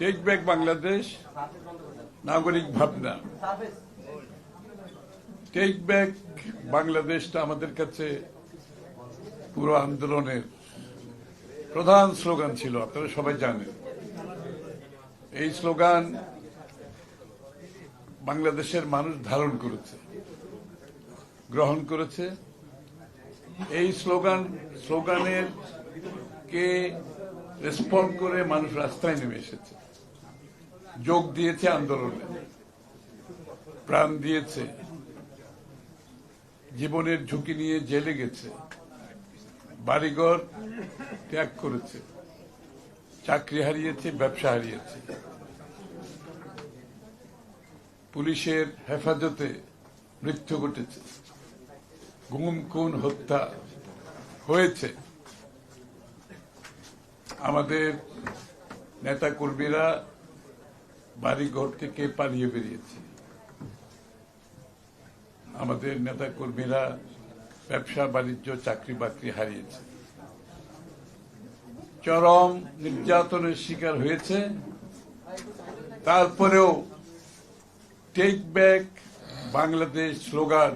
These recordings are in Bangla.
টেক ব্যাক বাংলাদেশ নাগরিক ভাবনা টেক ব্যাক বাংলাদেশটা আমাদের কাছে পুরো আন্দোলনের প্রধান স্লোগান ছিল, আপনারা সবাই জানেন। এই স্লোগান বাংলাদেশের মানুষ ধারণ করেছে, গ্রহণ করেছে। এই স্লোগান, স্লোগানের কে রেসপন্ড করে মানুষ রাস্তায় নেমে এসেছে। যোগ দিয়েছে আন্দোলনে। প্রাণ দিয়েছে। জীবনের ঝুঁকি নিয়ে জেলে গেছে। বাড়িঘর ত্যাগ করেছে। চাকরি হারিয়েছে, ব্যবসা হারিয়েছে। পুলিশের হেফাজতে মৃত্যু ঘটেছে। গুম, খুন, হত্যা হয়েছে। আমাদের নেতা কর্মীরা বাড়িঘর থেকে পালিয়ে বেরিয়েছে? আমাদের নেতা কর্মীরা ব্যবসা, বাণিজ্য, চাকরি, বাকরি হারিয়েছে। চরম নির্যাতনের শিকার হয়েছে। তারপরেও টেক ব্যাক বাংলাদেশ স্লোগান,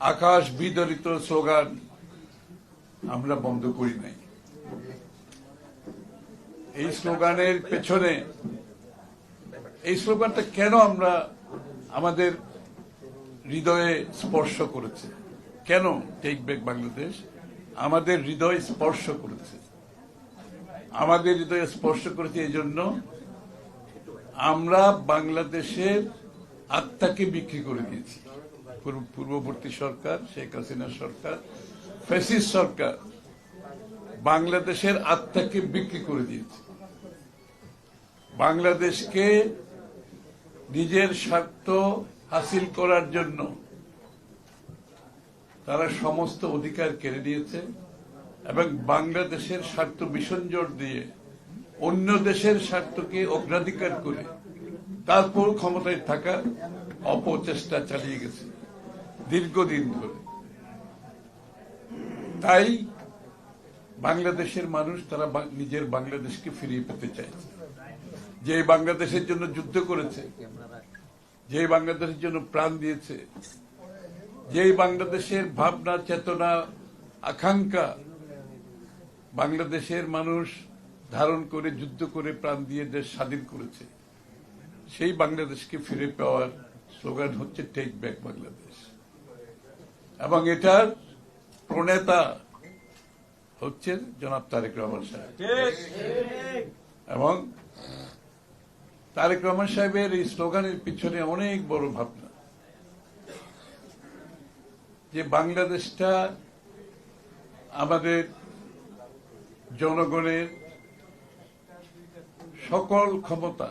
আকাশ বিদরিত স্লোগান আমরা বন্ধ করি নাই। এই স্লোগানের পেছনে এই স্লোগানটা কেন আমরা আমাদের হৃদয়ে স্পর্শ করেছে? কেন টেক ব্যাক বাংলাদেশ আমাদের হৃদয় স্পর্শ করেছে? আমাদের হৃদয়ে স্পর্শ করেছে এই জন্য আমরা বাংলাদেশের আত্মাকে বিক্রি করে দিয়েছি। পূর্ববর্তী সরকার, শেখ হাসিনা সরকার ফেসিস সরকার বাংলাদেশের আত্মাকে বিক্রি করে দিয়েছে। বাংলাদেশকে নিজের স্বার্থ হাসিল করার জন্য তারা সমস্ত অধিকার কেড়ে নিয়েছে এবং বাংলাদেশের স্বার্থ বিসঞ্জর দিয়ে অন্য দেশের স্বার্থকে অগ্রাধিকার করে তারপর ক্ষমতায় থাকার অপচেষ্টা চালিয়ে গেছে দীর্ঘদিন ধরে। তাই বাংলাদেশের মানুষ তারা নিজের বাংলাদেশকে ফিরিয়ে পেতে চাইছে। যে বাংলাদেশের জন্য যুদ্ধ করেছে যে বাংলাদেশের জন্য প্রাণ দিয়েছে যেই বাংলাদেশের ভাবনা চেতনা আকাঙ্ক্ষা বাংলাদেশের মানুষ ধারণ করে যুদ্ধ করে প্রাণ দিয়ে দেশ স্বাধীন করেছে সেই বাংলাদেশকে ফিরে পাওয়ার স্লোগান হচ্ছে টেক ব্যাক বাংলাদেশ। এবং এটার প্রণেতা হচ্ছে জনাব তারেক রহমান সাহেব। এবং তারেক রহমান সাহেবের এই স্লোগানের পিছনে অনেক বড় ভাবনা। যে বাংলাদেশটা আমাদের জনগণের সকল ক্ষমতা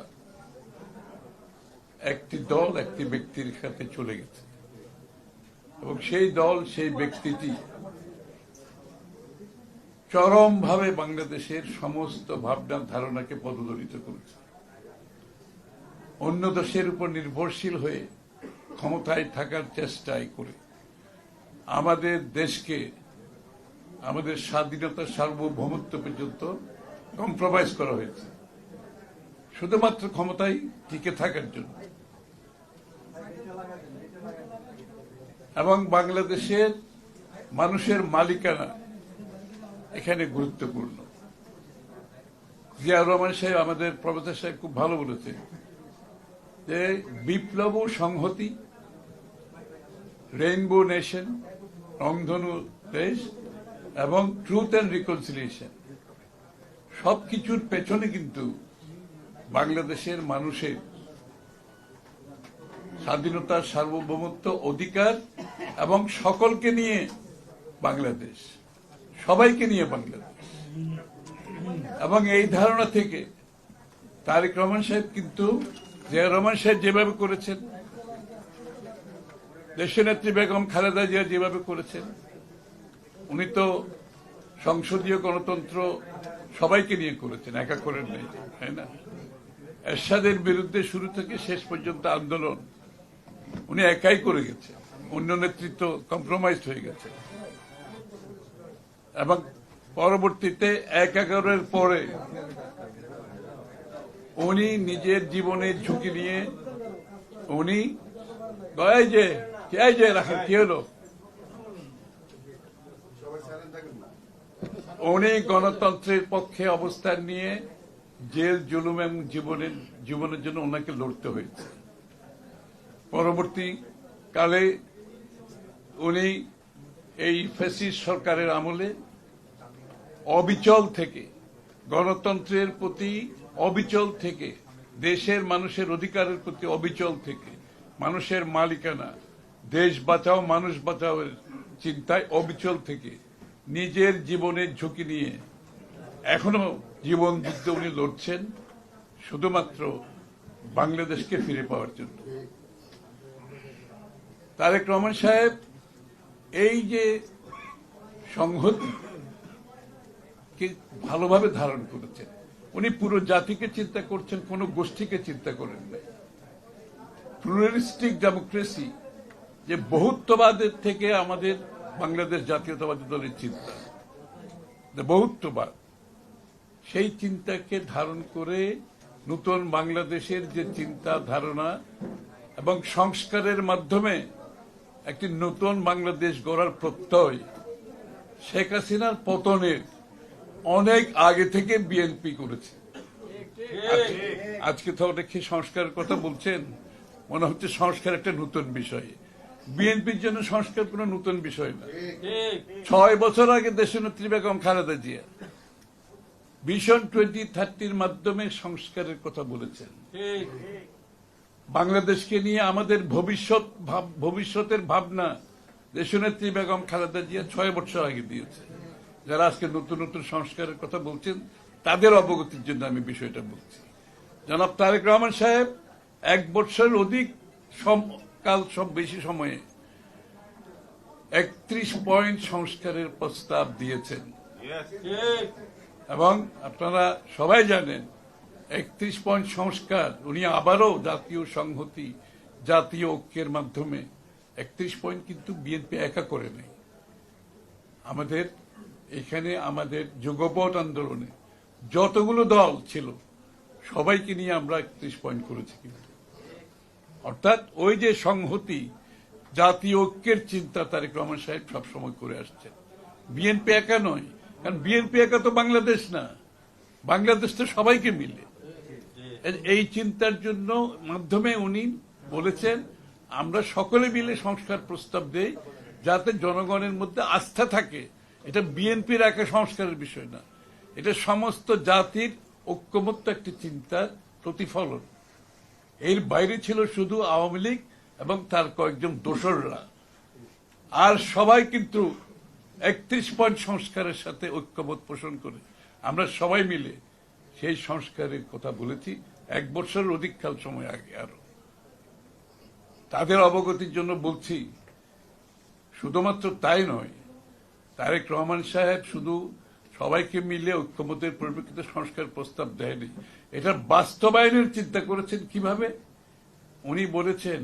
একটি দল একটি ব্যক্তির সাথে চলে গেছে। এবং সেই দল, সেই ব্যক্তিটি চরমভাবে বাংলাদেশের সমস্ত ভাবনা, ধারণাকে পদদলিত করেছে। অন্য দেশের উপর নির্ভরশীল হয়ে ক্ষমতায় থাকার চেষ্টায় করে। আমাদের দেশকে, আমাদের স্বাধীনতা সার্বভৌমত্ব পর্যন্ত কম্প্রোমাইজ করা হয়েছে। শুধুমাত্র ক্ষমতায় টিকে থাকার জন্য। এবং বাংলাদেশের মানুষের মালিকানা এখানে গুরুত্বপূর্ণ। জিয়া রহমান সাহেব আমাদের প্রফেসর সাহেব খুব ভালো বলেছে যে বিপ্লব সংহতি, রেইনবো নেশন, রংধনু দেশ এবং ট্রুথ অ্যান্ড রিকনসিলিয়েশন। সবকিছুর পেছনে কিন্তু বাংলাদেশের মানুষের স্বাধীনতার সার্বভৌমত্ব অধিকার এবং সকলকে নিয়ে বাংলাদেশ, সবাইকে নিয়ে বাংলাদেশ। এবং এই ধারণা থেকে তারেক রহমান সাহেব কিন্তু জিয়া রহমান সাহেব যেভাবে করেছেন, দেশনেত্রী বেগম খালেদা জিয়া যেভাবে করেছেন, উনি তো সংসদীয় গণতন্ত্র সবাইকে নিয়ে করেছেন, একা করেন নাই, তাই না? এরশাদের বিরুদ্ধে শুরু থেকে শেষ পর্যন্ত আন্দোলন উনি একাই করে গেছে অন্য নেতৃত্ব কম্প্রোমাইজ হয়ে গেছে। এবং পরবর্তীতে এক এগারোর পরে উনি নিজের জীবনের ঝুঁকি নিয়ে, উনি এই যে এই যে রাখেন, কি হলো? উনি গণতন্ত্রের পক্ষে অবস্থান নিয়ে জেল, জুলুম এবং জীবনের জীবনের জন্য ওনাকে লড়তে হয়েছে। পরবর্তী কালে উনি এই ফেসিস সরকারের আমলে অবিচল থেকে গণতন্ত্রের প্রতি অবিচল থেকে, দেশের মানুষের অধিকারের প্রতি অবিচল থেকে, মানুষের মালিকানা, দেশ বাঁচাও, মানুষ বাঁচাও চিন্তায় অবিচল থেকে, নিজের জীবনের ঝুঁকি নিয়ে এখনও জীবন যুদ্ধে উনি লড়ছেন, শুধুমাত্র বাংলাদেশকে ফিরে পাওয়ার জন্য। তারেক রহমান সাহেব, এই যে সংহতি ভালোভাবে ধারণ করেছেন উনি পুরো জাতিকে চিন্তা করছেন, কোন গোষ্ঠীকে চিন্তা করেন নাই। প্লুরালিস্টিক ডেমোক্রেসি, যে বহুত্ববাদের থেকে আমাদের বাংলাদেশ জাতীয়তাবাদী দলের চিন্তা বহুত্ববাদ, সেই চিন্তাকে ধারণ করে নতুন বাংলাদেশের যে চিন্তা ধারণা এবং সংস্কারের মাধ্যমে একটি নতুন বাংলাদেশ গড়ার প্রত্যয় শেখ হাসিনার পতনের অনেক আগে থেকে বিএনপি করেছে। আজকে- তো দেখি সংস্কারের কথা বলছেন। মনে হচ্ছে সংস্কার একটা নতুন বিষয়। বিএনপির জন্য সংস্কার কোনো নতুন বিষয় না। ছয় বছর আগে দেশনেত্রী বেগম খালেদা জিয়া ভিশন টোয়েন্টি থার্টির মাধ্যমে সংস্কারের কথা বলেছেন। বাংলাদেশকে নিয়ে আমাদের ভবিষ্যৎ ভাব- ভবিষ্যতের ভাবনা দেশনেত্রী বেগম খালেদা জিয়া ছয় বছর আগে দিয়েছে যারা আজকে নতুন নতুন সংস্কারের কথা বলছেন তাদের অবগতির জন্য আমি বিষয়টা বলছি। জনাব তারেক রহমান সাহেব এক বছর অধিক কাল সব বেশি সময়ে একত্রিশ পয়েন্ট সংস্কারের প্রস্তাব দিয়েছেন। এবং আপনারা সবাই জানেন একত্রিশ পয়েন্ট সংস্কার উনি আবারও জাতীয় সংহতি জাতীয় ঐক্যের মাধ্যমে একত্রিশ পয়েন্ট কিন্তু বিএনপি একা করে নেই আমাদের এখানে আমাদের যুগপট আন্দোলনে যতগুলো দল ছিল, সবাইকে নিয়ে আমরা একত্রিশ পয়েন্ট করেছি কিন্তু। অর্থাৎ ওই যে সংহতি, জাতীয় ঐক্যের চিন্তা তারেক রহমান সাহেব সবসময় করে আসছেন। বিএনপি একা নয়, কারণ বিএনপি একা তো বাংলাদেশ না। বাংলাদেশ তো সবাইকে মিলে। এই চিন্তার জন্য মাধ্যমে উনি বলেছেন, আমরা সকলে মিলে সংস্কার প্রস্তাব দেই, যাতে জনগণের মধ্যে আস্থা থাকে এটা বিএনপির একা সংস্কারের বিষয় না। এটা সমস্ত জাতির ঐক্যমত্য একটি চিন্তার প্রতিফলন। এর বাইরে ছিল শুধু আওয়ামী লীগ এবং তার কয়েকজন দোসররা। আর সবাই কিন্তু একত্রিশ পয়েন্ট সংস্কারের সাথে ঐক্যবোধ পোষণ করে। আমরা সবাই মিলে সেই সংস্কারের কথা বলেছি, এক বছরের অধিককাল সময় আগে আরও। তাদের অবগতির জন্য বলছি, শুধুমাত্র তাই নয় তারেক রহমান সাহেব শুধু সবাইকে মিলে ঐক্যমতের পরিপ্রেক্ষিতে সংস্কার প্রস্তাব দেয়নি। এটার বাস্তবায়নের চিন্তা করেছেন কীভাবে? উনি বলেছেন,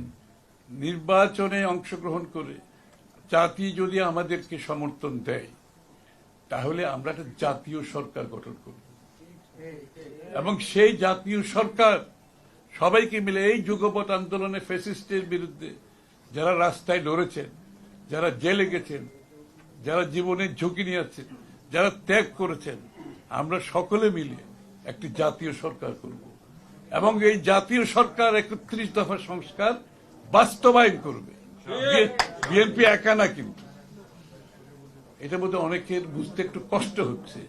নির্বাচনে অংশগ্রহণ করে জাতি যদি আমাদেরকে সমর্থন দেয়, তাহলে আমরা একটা জাতীয় সরকার গঠন করব। এবং সেই জাতীয় সরকার সবাইকে মিলে এই যুগপৎ আন্দোলনে ফেসিস্টের বিরুদ্ধে যারা রাস্তায় লড়েছেন, যারা জেলে গেছেন যারা জীবনের ঝুঁকি নিয়েছেন যারা ত্যাগ করেছেন আমরা সকলে মিলে একটি জাতীয় সরকার করব। এবং এই জাতীয় সরকার একত্রিশ দফা সংস্কার বাস্তবায়ন করবে। বিএনপি একা না কিন্তু। এটা মধ্যে অনেকের বুঝতে একটু কষ্ট হচ্ছে।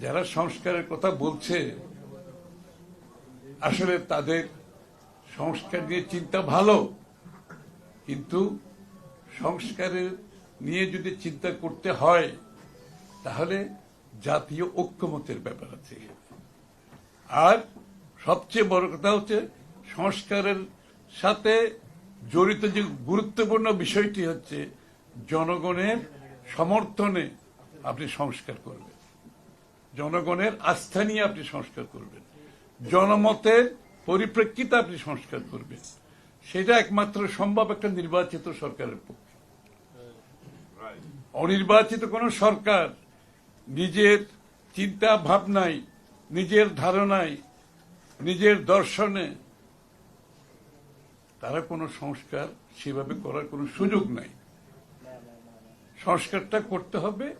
যারা সংস্কারের কথা বলছে আসলে তাদের সংস্কার নিয়ে চিন্তা ভালো কিন্তু সংস্কারের নিয়ে যদি চিন্তা করতে হয়, তাহলে জাতীয় ঐক্যমতের ব্যাপার আছে আর সবচেয়ে বড় কথা হচ্ছে, সংস্কারের সাথে জড়িত যে গুরুত্বপূর্ণ বিষয়টি হচ্ছে, জনগণের সমর্থনে আপনি সংস্কার করবেন। জনগণের আস্থা নিয়ে আপনি সংস্কার করবেন। জনমতের পরিপ্রেক্ষিতে আপনি সংস্কার করবেন। সেটা একমাত্র সম্ভব একটা নির্বাচিত সরকারের পক্ষে। অনির্বাচিত কোন সরকার নিজের চিন্তা ভাবনায় নিজের ধারণায় নিজের দর্শনে তারা কোনো সংস্কার সেভাবে করার কোনো সুযোগ নাই। সংস্কারটা করতে হবে।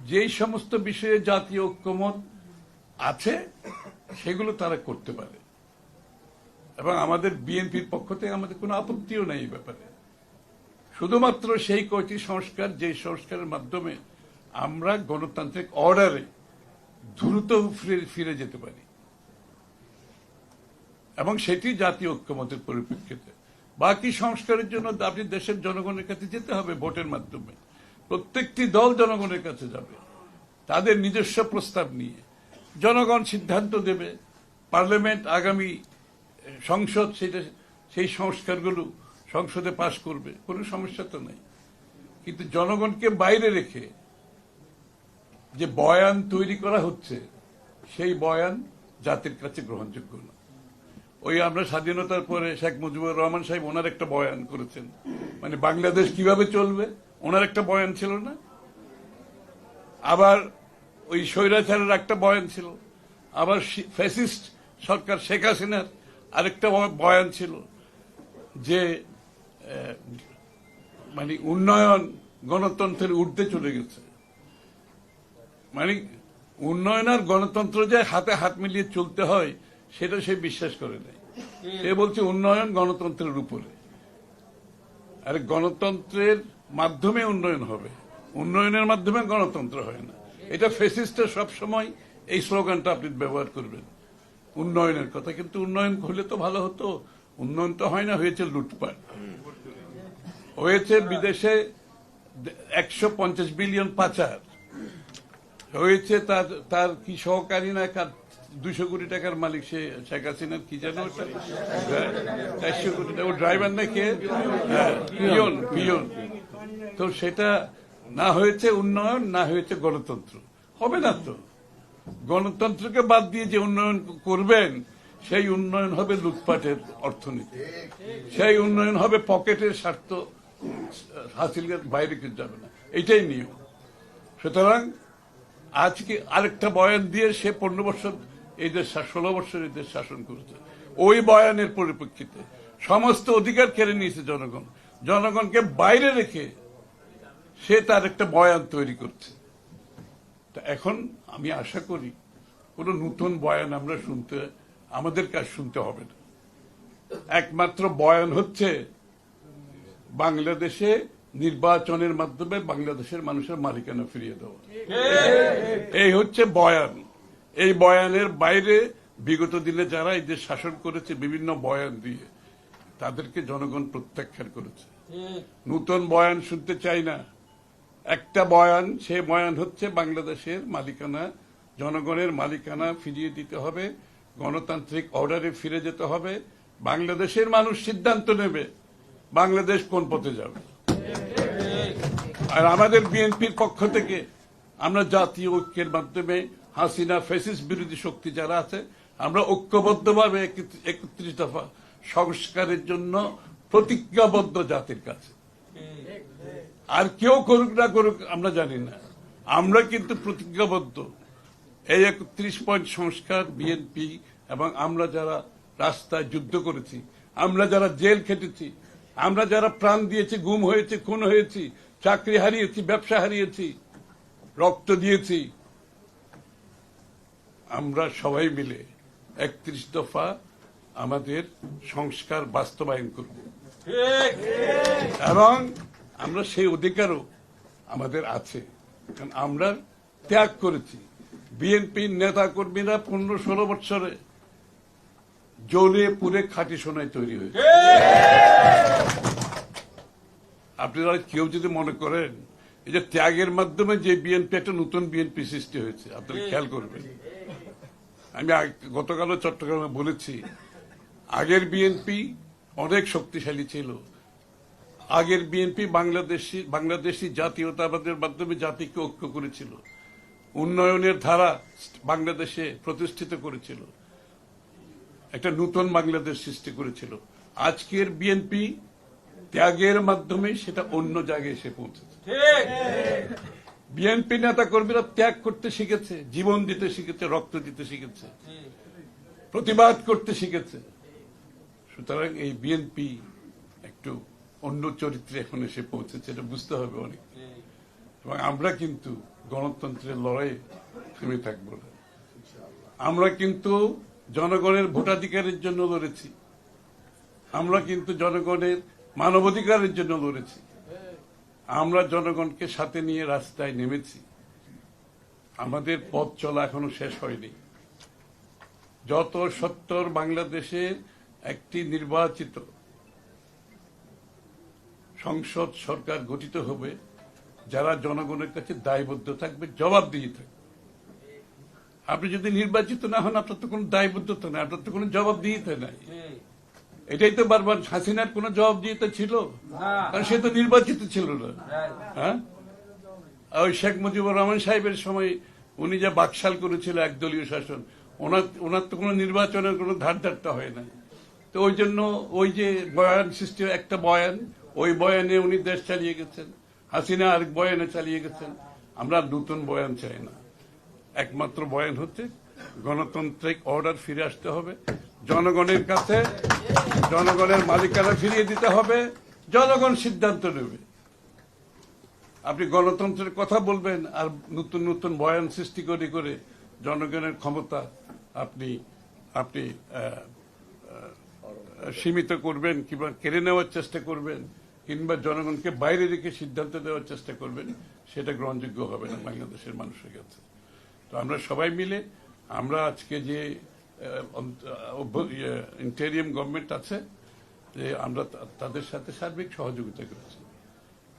যেই সমস্ত বিষয়ে জাতীয় ঐক্যমত আছে, সেগুলো তারা করতে পারে। এবং আমাদের বিএনপির পক্ষ থেকে আমাদের কোনো আপত্তিও নেই এই ব্যাপারে। শুধুমাত্র সেই কয়টি সংস্কার, যে সংস্কারের মাধ্যমে আমরা গণতান্ত্রিক অর্ডারে দ্রুত ফিরে- যেতে পারি। এবং সেটি জাতীয় ঐক্যমতের পরিপ্রেক্ষিতে। বাকি সংস্কারের জন্য আপনি দেশের জনগণের কাছে যেতে হবে ভোটের মাধ্যমে। প্রত্যেকটি দল জনগণের কাছে যাবে। তাদের নিজস্ব প্রস্তাব নিয়ে। জনগণ সিদ্ধান্ত দেবে। পার্লামেন্ট আগামী সংসদ সেটা, সেই সংস্কারগুলো সংসদে পাশ করবে, কোনো সমস্যা তো নেই। কিন্তু জনগণকে বাইরে রেখে যে বয়ান তৈরি করা হচ্ছে, সেই বয়ান জাতির কাছে গ্রহণযোগ্য না। ওই আমরা স্বাধীনতার পরে শেখ মুজিবুর রহমান সাহেব ওনার একটা বয়ান করেছেন। মানে বাংলাদেশ কীভাবে চলবে? ওনার একটা বয়ান ছিল না? আবার ওই স্বৈরাচারের একটা বয়ান ছিল। আবার ফ্যাসিস্ট সরকার শেখ হাসিনার আরেকটা বয়ান ছিল যে মানে উন্নয়ন গণতন্ত্রের ঊর্ধ্বে চলে গেছে। মানে উন্নয়ন আর গণতন্ত্র যে হাতে হাত মিলিয়ে চলতে হয়, সেটা সে বিশ্বাস করে নাই। সে বলছে উন্নয়ন গণতন্ত্রের উপরে। আর গণতন্ত্রের মাধ্যমে উন্নয়ন হবে। উন্নয়নের মাধ্যমে গণতন্ত্র হয় না। এটা ফেসিস্টের সবসময় এই স্লোগানটা আপনি ব্যবহার করবেন। উন্নয়নের কথা। কিন্তু উন্নয়ন হলে তো ভালো হতো। উন্নয়ন তো হয় না, হয়েছে লুটপাট। হয়েছে বিদেশে একশো পঞ্চাশ বিলিয়ন পাচার। হয়েছে তার তার কি সহকারী না কার দুশো কোটি টাকার মালিক সে শেখ হাসিনার কি জানো ওটা? চারশো কোটি টাকা। ও ড্রাইভার না কে? হ্যাঁ, পিয়ন পিয়ন। তো সেটা না হয়েছে উন্নয়ন না হয়েছে গণতন্ত্র। হবে না তো। গণতন্ত্রকে বাদ দিয়ে যে উন্নয়ন করবেন সেই উন্নয়ন হবে লুটপাটের অর্থনীতি। সেই উন্নয়ন হবে পকেটের স্বার্থ হাসিলের বাইরে কিছু যাবে না। এটাই নিয়ম। সুতরাং আজকে আরেকটা বয়ান দিয়ে সে পনেরো বছর এই দেশ ষোলো বছর এই দেশ শাসন করেছে। ওই বয়ানের পরিপ্রেক্ষিতে সমস্ত অধিকার কেড়ে নিয়েছে জনগণ। জনগণকে বাইরে রেখে সে তার একটা বয়ান তৈরি করছে। তা এখন আমি আশা করি কোন নতুন বয়ান আমরা শুনতে আমাদের কাজ শুনতে হবে না। একমাত্র বয়ান হচ্ছে বাংলাদেশে নির্বাচনের মাধ্যমে বাংলাদেশের মানুষের মালিকানা ফিরিয়ে দেওয়া। এই হচ্ছে বয়ান। এই বয়ানের বাইরে বিগত দিনে যারা এই দেশ শাসন করেছে বিভিন্ন বয়ান দিয়ে তাদেরকে জনগণ প্রত্যাখ্যান করেছে। নতুন বয়ান শুনতে চাই না। একটা বয়ান সে বয়ান হচ্ছে বাংলাদেশের মালিকানা জনগণের মালিকানা ফিরিয়ে দিতে হবে গণতান্ত্রিক অর্ডারে ফিরে যেতে হবে বাংলাদেশের মানুষ সিদ্ধান্ত নেবে। বাংলাদেশ কোন পথে যাবে? আর আমাদের বিএনপির পক্ষ থেকে আমরা জাতীয় ঐক্যের মাধ্যমে হাসিনা ফেসিস বিরোধী শক্তি যারা আছে, আমরা ঐক্যবদ্ধভাবে একত্রিশ দফা সংস্কারের জন্য প্রতিজ্ঞাবদ্ধ জাতির কাছে। আর কেউ করুক না করুক আমরা জানি না। আমরা কিন্তু প্রতিজ্ঞাবদ্ধ। এই একত্রিশ পয়েন্ট সংস্কার বিএনপি এবং আমরা যারা রাস্তায় যুদ্ধ করেছি, আমরা যারা জেল খেটেছি আমরা যারা প্রাণ দিয়েছি গুম হয়েছে খুন হয়েছি চাকরি হারিয়েছি ব্যবসা হারিয়েছি রক্ত দিয়েছি আমরা সবাই মিলে একত্রিশ দফা আমাদের সংস্কার বাস্তবায়ন করব। এবং আমরা সেই অধিকারও আমাদের আছে। কারণ আমরা ত্যাগ করেছি। বিএনপির নেতা কর্মীরা পনেরো ষোলো বছরে জ্বলে পুরে খাঁটি সোনায় তৈরি হয়েছে। আপনারা কেউ যদি মনে করেন এই যে ত্যাগের মাধ্যমে যে বিএনপি একটা নতুন বিএনপি সৃষ্টি হয়েছে আপনারা খেয়াল করবেন। আমি গতকালও চট্টগ্রামে বলেছি আগের বিএনপি অনেক শক্তিশালী ছিল। আগের বিএনপি বাংলাদেশি বাংলাদেশি জাতীয়তাবাদের মাধ্যমে জাতিকে ঐক্য করেছিল। উন্নয়নের ধারা বাংলাদেশে প্রতিষ্ঠিত করেছিল। একটা নতুন বাংলাদেশ সৃষ্টি করেছিল। আজকের বিএনপি ত্যাগের মাধ্যমে সেটা অন্য জায়গায় এসে পৌঁছেছে। বিএনপি নেতা কর্মীরা ত্যাগ করতে শিখেছে জীবন দিতে শিখেছে রক্ত দিতে শিখেছে প্রতিবাদ করতে শিখেছে। সুতরাং এই বিএনপি একটু অন্য চরিত্রে এখন এসে পৌঁছেছে এটা বুঝতে হবে অনেক। এবং আমরা কিন্তু গণতন্ত্রের লড়াইয়ে থেমে থাকব না। আমরা কিন্তু জনগণের ভোটাধিকারের জন্য লড়েছি। আমরা কিন্তু জনগণের মানবাধিকারের জন্য লড়েছি। আমরা জনগণকে সাথে নিয়ে রাস্তায় নেমেছি। আমাদের পথ চলা এখনও শেষ হয়নি। যত সত্তর বাংলাদেশের একটি নির্বাচিত সংসদ সরকার গঠিত হবে, যারা জনগণের কাছে দায়বদ্ধ থাকবে, জবাবদিহি থাকবে। আপনি যদি নির্বাচিত না হন, আপনার তো কোনো দায়বদ্ধতা নেই, আপনার তো কোনো জবাবদিহিতা নাই। এটাই তো বারবার হাসিনার কোন কোনো জবাবদিহিতা ছিল। কারণ সে তো নির্বাচিত ছিল না। হ্যাঁ? ওই শেখ মুজিবুর রহমান সাহেবের সময় উনি যা বাকশাল করেছিল একদলীয় শাসন ওনার ওনার তো কোনো নির্বাচনের কোনো ধার ধারটা হয় না তো ওই জন্য ওই যে বয়ান সৃষ্টি একটা বয়ান ওই বয়ানে উনি দেশ চালিয়ে গেছেন। হাসিনা আরেক বয়ানে চালিয়ে গেছেন। আমরা নতুন বয়ান চাই না। একমাত্র বয়ান হচ্ছে গণতান্ত্রিক অর্ডার ফিরে আসতে হবে। জনগণের কাছে জনগণের মালিকানা ফিরিয়ে দিতে হবে, জনগণ সিদ্ধান্ত নেবে। আপনি গণতন্ত্রের কথা বলবেন আর নতুন নতুন বয়ান সৃষ্টি করে করে জনগণের ক্ষমতা আপনি আপনি সীমিত করবেন কিংবা কেড়ে নেওয়ার চেষ্টা করবেন কিংবা জনগণকে বাইরে রেখে সিদ্ধান্ত দেওয়ার চেষ্টা করবেন, সেটা গ্রহণযোগ্য হবে না বাংলাদেশের মানুষের কাছে। তো আমরা সবাই মিলে, আমরা আজকে যে ইন্টেরিয়াম গভর্নমেন্ট আছে যে আমরা তাদের সাথে সার্বিক সহযোগিতা করেছি।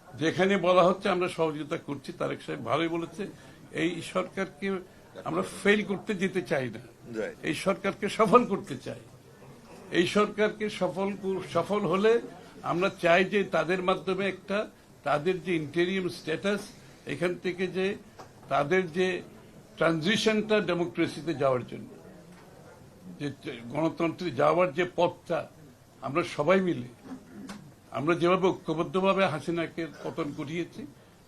যেখানে বলা হচ্ছে আমরা সহযোগিতা করছি তারেক সাহেব ভালোই বলেছে এই সরকারকে আমরা ফেল করতে যেতে চাই না। এই সরকারকে সফল করতে চাই। এই সরকারকে সফল সফল হলে আমরা চাই যে তাদের মাধ্যমে একটা তাদের যে ইন্টেরিয়াম স্ট্যাটাস এখান থেকে যে তাদের যে ট্রানজিশনটা ডেমোক্রেসিতে যাওয়ার জন্য। যে গণতন্ত্রে যাওয়ার যে পথটা আমরা সবাই মিলে, আমরা যেভাবে ঐক্যবদ্ধভাবে হাসিনাকে পতন করিয়েছি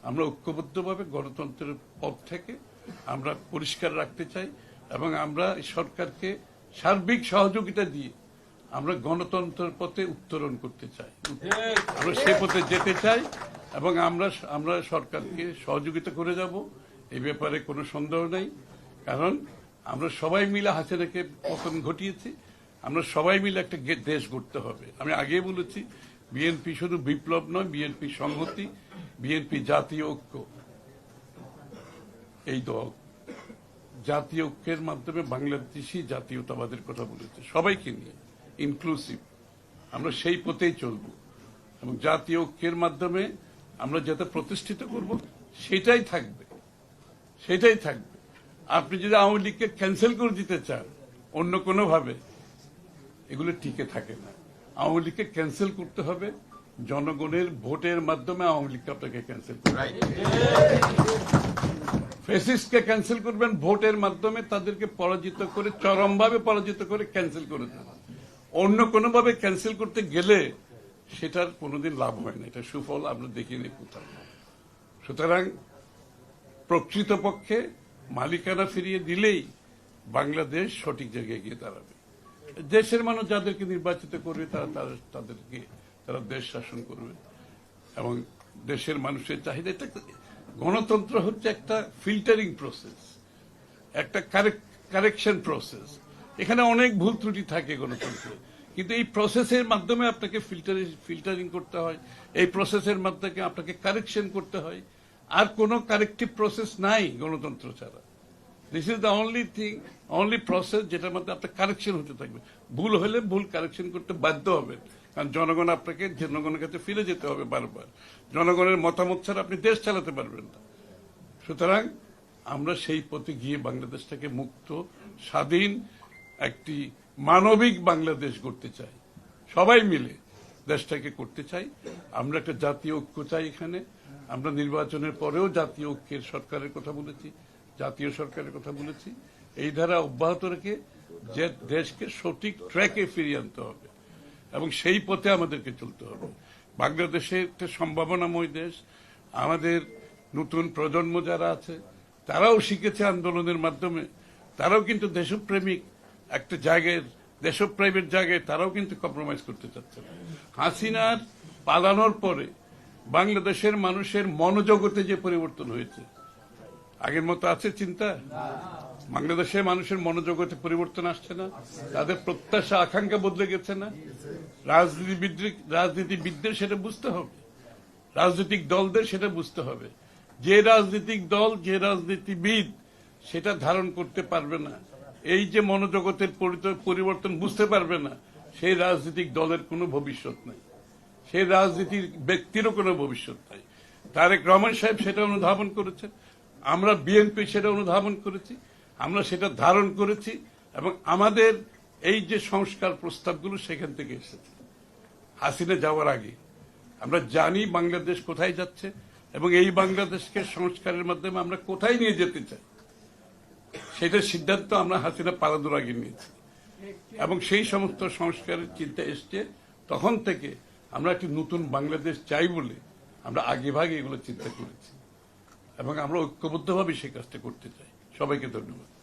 আমরা ঐক্যবদ্ধভাবে গণতন্ত্রের পথ থেকে আমরা পরিষ্কার রাখতে চাই এবং আমরা সরকারকে সার্বিক সহযোগিতা দিয়ে আমরা গণতন্ত্রের পথে উত্তরণ করতে চাই। আমরা সে পথে যেতে চাই এবং আমরা আমরা সরকারকে সহযোগিতা করে যাব, এই ব্যাপারে কোনো সন্দেহ নেই, কারণ আমরা সবাই মিলে হাসিনাকে পতন ঘটিয়েছি। আমরা সবাই মিলে একটা দেশ গড়তে হবে। আমি আগে বলেছি, বিএনপি শুধু বিপ্লব নয়, বিএনপি সংহতি, বিএনপি জাতীয় ঐক্য। এই দল জাতীয় ঐক্যের মাধ্যমে বাংলাদেশি জাতীয়তাবাদের কথা বলেছে। সবাইকে নিয়ে ইনক্লুসিভ আমরা সেই পথেই চলব। এবং জাতীয় ঐক্যের মাধ্যমে আমরা যাতে প্রতিষ্ঠিত করব, সেটাই থাকবে। সেটাই থাকবে। আপনি যদি আওয়ামী লীগকে ক্যান্সেল করে দিতে চান, অন্য কোনো ভাবে এগুলো টিকে থাকে না। আওয়ামী লীগকে ক্যান্সেল করতে হবে, জনগণের ভোটের মাধ্যমে আওয়ামী লীগকে আপনাকে ক্যান্সেল করতে হবে। ফেসিস্টকে ক্যান্সেল করবেন, ভোটের মাধ্যমে তাদেরকে পরাজিত করে, চরমভাবে পরাজিত করে ক্যান্সেল করে দেন। অন্য কোনোভাবে ক্যান্সেল করতে গেলে সেটার কোনোদিন লাভ হয় না। এটা সুফল, আমরা দেখিনি কোথাও। সুতরাং প্রকৃতপক্ষে মালিকানা ফিরিয়ে দিলেই বাংলাদেশ সঠিক জায়গায় গিয়ে দাঁড়াবে। দেশের মানুষ যাদেরকে নির্বাচিত করবে, তারা তাদেরকে, তারা দেশ শাসন করবে। এবং দেশের মানুষের চাহিদা, এটা গণতন্ত্র হচ্ছে একটা ফিল্টারিং প্রসেস একটা কারেকশন প্রসেস এখানে অনেক ভুল ত্রুটি থাকে গণতন্ত্রে, কিন্তু এই প্রসেসের মাধ্যমে আপনাকে ফিল্টারিং করতে হয়, এই প্রসেসের মাধ্যমে আপনাকে কারেকশন করতে হয়। আর কোনো কারেক্টিভ প্রসেস নাই গণতন্ত্র ছাড়া। This is the only thing only process যেটার মধ্যে আপনার কারেকশন হতে থাকবে। ভুল হলে ভুল কারেকশন করতে বাধ্য হবেন। কারণ জনগণ আপনাকে, জনগণের কাছে ফিরে যেতে হবে বারবার। জনগণের মতামত ছাড়া আপনি দেশ চালাতে পারবেন না। সুতরাং আমরা সেই পথে গিয়ে বাংলাদেশটাকে মুক্ত, স্বাধীন একটি মানবিক বাংলাদেশ করতে চাই। সবাই মিলে দেশটাকে করতে চাই। আমরা একটা জাতীয় ঐক্য চাই এখানে। আমরা নির্বাচনের পরেও জাতীয় ঐক্যের সরকারের কথা বলেছি, জাতীয় সরকারের কথা বলেছি। এই ধারা অব্যাহত রেখে যে দেশকে সঠিক ট্র্যাকে ফিরিয়ে আনতে হবে এবং সেই পথে আমাদেরকে চলতে হবে। বাংলাদেশে একটা সম্ভাবনাময় দেশ। আমাদের নতুন প্রজন্ম যারা আছে, তারাও শিখেছে আন্দোলনের মাধ্যমে। তারাও কিন্তু দেশপ্রেমিক। একটা জায়গায়, দেশপ্রেমের জায়গায় তারাও কিন্তু কম্প্রোমাইজ করতে চাচ্ছে না। হাসিনার পালানোর পরে বাংলাদেশের মানুষের মনোজগতে যে পরিবর্তন হয়েছে, আগের মতো আছে চিন্তা? বাংলাদেশের মানুষের মনোজগতে পরিবর্তন আসছে না? তাদের প্রত্যাশা, আকাঙ্ক্ষা বদলে গেছে না? রাজনীতিবিদ রাজনীতিবিদদের সেটা বুঝতে হবে। রাজনৈতিক দলদের সেটা বুঝতে হবে। যে রাজনৈতিক দল, যে রাজনীতিবিদ, সেটা ধারণ করতে পারবে না। এই যে মনোজগতের পরিবর্তন বুঝতে পারবে না, সেই রাজনৈতিক দলের কোনো ভবিষ্যৎ নাই। সেই রাজনীতির ব্যক্তিরও কোনো ভবিষ্যৎ নাই। তারেক রহমান সাহেব সেটা অনুধাবন করেছেন, আমরা বিএনপি সেটা অনুধাবন করেছি, আমরা সেটা ধারণ করেছি, এবং আমাদের এই যে সংস্কার প্রস্তাবগুলো সেখান থেকে এসেছে। হাসিনা যাওয়ার আগে। আমরা জানি বাংলাদেশ কোথায় যাচ্ছে, এবং এই বাংলাদেশকে সংস্কারের মাধ্যমে আমরা কোথায় নিয়ে যেতে চাই। সেটার সিদ্ধান্ত আমরা হাসিনা পালানোর আগে নিয়েছি। এবং সেই সমস্ত সংস্কারের চিন্তা এসছে তখন থেকে আমরা একটি নতুন বাংলাদেশ চাই বলে আমরা আগে ভাগে এগুলো চিন্তা করেছি। এবং আমরা ঐক্যবদ্ধভাবে সেই কাজটা করতে চাই। সবাইকে ধন্যবাদ।